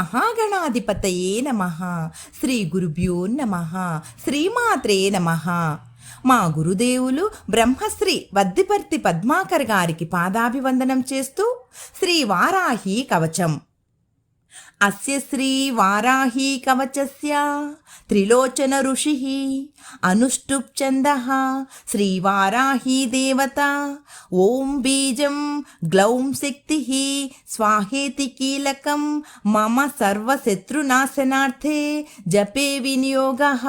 మహాగణాధిపతయే నమ. శ్రీ గురుభ్యో నమ. శ్రీమాత్రే నమ. మా గురుదేవులు బ్రహ్మశ్రీ వద్దిపర్తి పద్మాకర్ గారికి పాదాభివందనం చేస్తూ శ్రీ వారాహి కవచం. అస్య శ్రీ వారాహీ కవచస్య త్రిలోచన ఋషి అనుష్టుప్ ఛంద శ్రీవారాహీ దేవత ఓం బీజం గ్లౌం శక్తి స్వాహేతి కీలకం మమ సర్వశత్రునాశనార్థే జపే వినియోగ.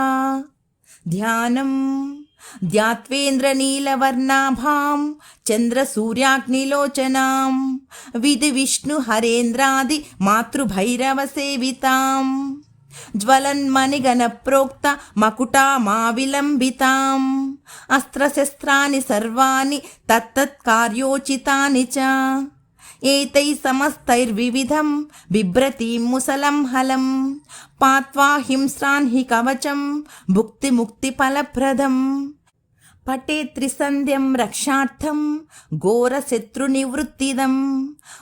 ధ్యానం. ధ్యాత్వేంద్రనీలవర్ణాభాం చంద్రసూర్యాగ్నిలోచనాం. విధి విష్ణు హరేంద్రాది మాతృభైరవ సేవితాం. జ్వలన్మణిగణ ప్రోక్త మకుటా మా అస్త్రశస్త్రాని సర్వాణి తత్తత్కార్యోచితాని చ. ఏతై సమస్తైర్వివిధం బిభ్రతీం ముసలం హలం. పాత్వా హింస్రాన్ హి కవచం భుక్తిముక్తిఫలప్రదం. పటే త్రిసంధ్యం రక్షార్థం ఘోరశత్రునివృత్తిదం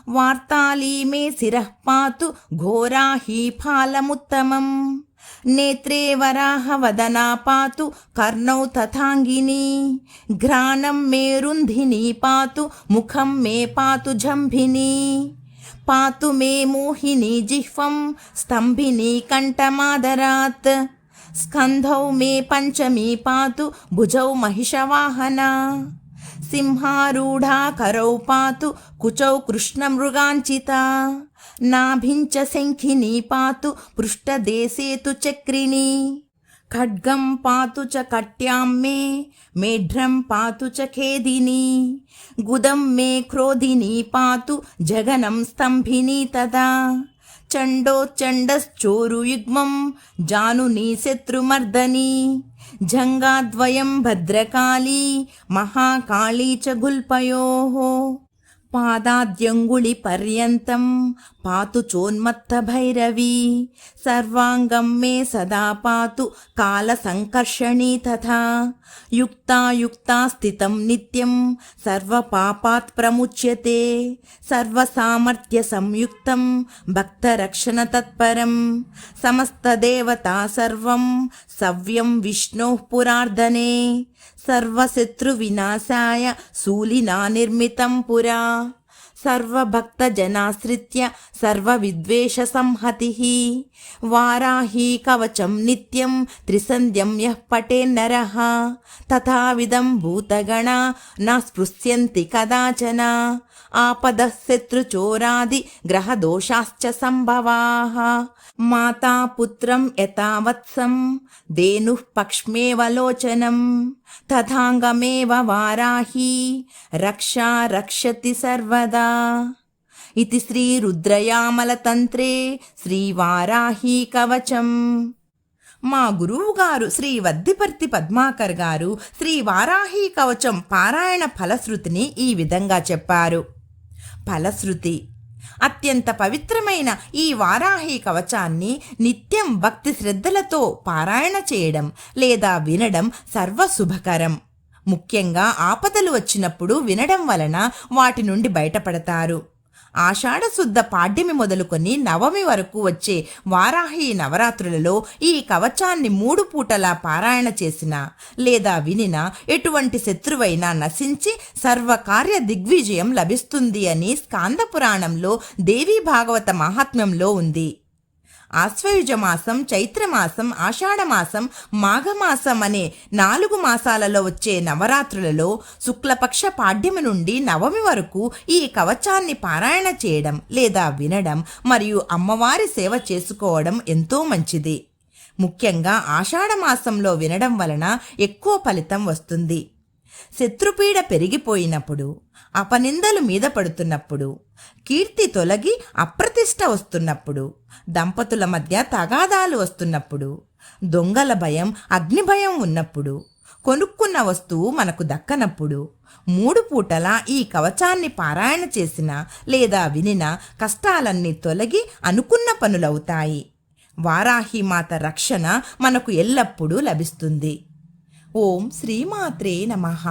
వార్తాళీ మే శిరః పాతు ఘోరా ఫాలముత్తమం. నేత్రే వరాహవదనా పాతు కర్ణౌ తథాంగిని. ఘ్రాణం మేరుంధిని పాతు ముఖం మే పాతు జంభిని. పాతు మే మోహిని జిహ్వం స్తంభిని కంఠమాదరాత్. స్కంధౌ మే పంచమీ పాతు భుజౌ మహిషవాహన. సింహారూఢా కరౌ పాతు కుచౌ కృష్ణమృగాంచిత. నాభించ శంఖిని పాతు పృష్ఠదేశే తు చక్రిణి. ఖడ్గం పాతు చ కట్యాం మే మేఢ్రం పాతు చ ఖేదిని. గుదం మే క్రోధిని పాతు జగనం స్తంభిని తదా. చండోచ్చండశ్చోరుయుగ్మం జానుని శత్రుమర్దని. జంగాద్వయం భద్రకాళీ మహాకాళీ చ గుల్పయోः. పాదాద్యంగుళి పర్యంతం పాతు చోన్మత్త భైరవీ. సర్వాంగం మే సదా పాతు కాల సంకర్షణీ తథా. యుక్తాయుక్తా స్థితం నిత్యం సర్వపాపాత్ ప్రముచ్యతే. సర్వసామర్థ్య సంయుక్తం భక్తరక్షణ తత్పరం సమస్తదేవతా సర్వశత్రు వినాశాయ విష్ణోః పురార్ధనే సర్వశత్రువినాశాయ శూలినా నిర్మితం పురా సర్వభక్తజనాశ్రిత్య సర్వవిద్వేషసంహతిः వారాహీ కవచం నిత్యం త్రిసంధ్యం యః పటేన్నరः తథావిధం భూతగణ నా స్పృశ్యంతి కదాచన ఆపదः శత్రుచోరాది గ్రహదోషాశ్చ సంభవాः మాతాపుత్రం యథావత్సం దేనుః పక్ష్మేవలోచనం తథాంగమేవ వారాహి రక్షా రక్షతి సర్వదా. ఇది శ్రీ రుద్రయామలతంత్రే శ్రీవారాహీ కవచం. మా గురువు గారు శ్రీ వద్దిపర్తి పద్మాకర్ గారు శ్రీ వారాహి కవచం పారాయణ ఫలశ్రుతిని ఈ విధంగా చెప్పారు. ఫలశ్రుతి అత్యంత పవిత్రమైన ఈ వారాహి కవచాన్ని నిత్యం భక్తి శ్రద్ధలతో పారాయణ చేయడం లేదా వినడం సర్వశుభకరం. ముఖ్యంగా ఆపదలు వచ్చినప్పుడు వినడం వలన వాటి నుండి బయటపడతారు. ఆషాఢశుద్ధ పాడ్యమి మొదలుకొని నవమి వరకు వచ్చే వారాహి నవరాత్రులలో ఈ కవచాన్ని మూడు పూటలా పారాయణ చేసిన లేదా వినిన ఎటువంటి శత్రువైనా నశించి సర్వకార్య దిగ్విజయం లభిస్తుంది అని స్కాంద పురాణంలో దేవీ భాగవత మహాత్మ్యంలో ఉంది. ఆశ్వయుజ మాసం చైత్రమాసం ఆషాఢమాసం మాఘమాసం అనే నాలుగు మాసాలలో వచ్చే నవరాత్రులలో శుక్లపక్ష పాడ్యమి నుండి నవమి వరకు ఈ కవచాన్ని పారాయణ చేయడం లేదా వినడం మరియు అమ్మవారి సేవ చేసుకోవడం ఎంతో మంచిది. ముఖ్యంగా ఆషాఢమాసంలో వినడం వలన ఎక్కువ ఫలితం వస్తుంది. శత్రుపీడ పెరిగిపోయినప్పుడు అపనిందలు మీద పడుతున్నప్పుడు కీర్తి తొలగి అప్రతిష్ట వస్తున్నప్పుడు దంపతుల మధ్య తగాదాలు వస్తున్నప్పుడు దొంగల భయం అగ్ని భయం ఉన్నప్పుడు కొనుక్కున్న వస్తువు మనకు దక్కనప్పుడు మూడు పూటలా ఈ కవచాన్ని పారాయణ చేసిన లేదా వినిన కష్టాలన్నీ తొలగి అనుకున్న పనులవుతాయి. వారాహి మాత రక్షణ మనకు ఎల్లప్పుడూ లభిస్తుంది. ఓం శ్రీమాత్రే నమః.